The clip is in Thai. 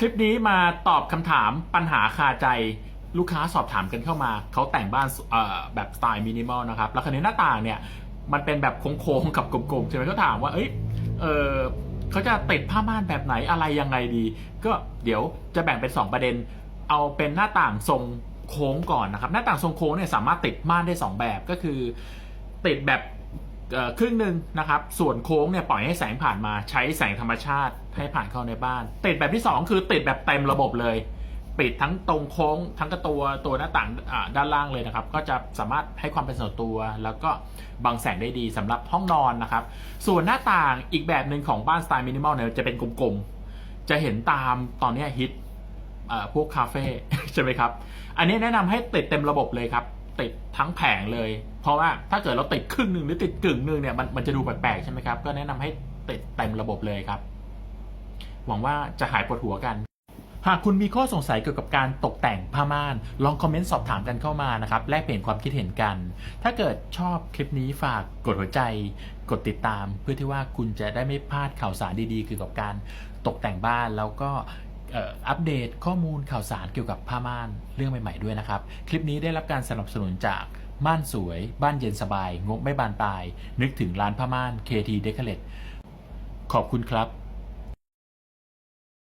คลิปนี้มาตอบคำถามปัญหาคาใจลูกค้าสอบถามกันเข้ามา เขาแต่งบ้านแบบสไตล์มินิมอลนะครับ แล้วคราวนี้หน้าต่างเนี่ย มันเป็นแบบโค้งๆกับกลมๆใช่ไหมเขาถามว่า เอ้ยเออเขาจะติดผ้าม่านแบบไหนอะไรยังไงดี ก็เดี๋ยวจะแบ่งเป็น 2 ประเด็น เอาเป็นหน้าต่างทรงโค้งก่อนนะครับ หน้าต่างทรงโค้งเนี่ยสามารถติดม่านได้ 2 แบบก็คือ ติดแบบ ครึ่งหนึ่งนะครับ ส่วนโค้งเนี่ยปล่อยให้แสงผ่านมาใช้แสงธรรมชาติให้ผ่านเข้าในบ้าน ติดแบบที่ 2 คือติดแบบเต็มระบบเลย ปิดทั้งตรงโค้ง ทั้งกระตัวตัวหน้าต่างด้านล่างเลยนะครับ ก็จะสามารถให้ความเป็นส่วนตัว แล้วก็บังแสงได้ดีสำหรับห้องนอนนะครับ ส่วนหน้าต่างอีกแบบหนึ่งของบ้านสไตล์มินิมอลเนี่ยจะเป็นกลมๆจะเห็นตามตอนนี้ฮิตพวกคาเฟ่ใช่ไหมครับ อันนี้แนะนำให้ติดเต็มระบบเลยครับ ติดทั้งแผงเลย เพราะว่าถ้าเกิดเราติดครึ่งหนึ่งหรือติดกึ่งหนึ่งเนี่ยมันมันจะดูแปลกๆใช่ไหมครับ ก็แนะนำให้ติดเต็มระบบเลยครับ หวังว่าจะหายปวดหัวกัน หากคุณมีข้อสงสัยเกี่ยวกับการตกแต่งผ้าม่าน ลองคอมเมนต์สอบถามกันเข้ามานะครับ แลกเปลี่ยนความคิดเห็นกัน ถ้าเกิดชอบคลิปนี้ฝากกดหัวใจ กดติดตาม เพื่อที่ว่าคุณจะได้ไม่พลาดข่าวสารดีๆเกี่ยวกับการตกแต่งบ้านแล้วก็ อัปเดตข้อมูลข่าวสารเกี่ยวกับผ้าม่านเรื่องใหม่ ๆด้วยนะครับ คลิปนี้ได้รับการสนับสนุนจากม่านสวย บ้านเย็นสบาย งบไม่บานปลาย นึกถึงร้านผ้าม่าน KT Decorate ขอบคุณครับ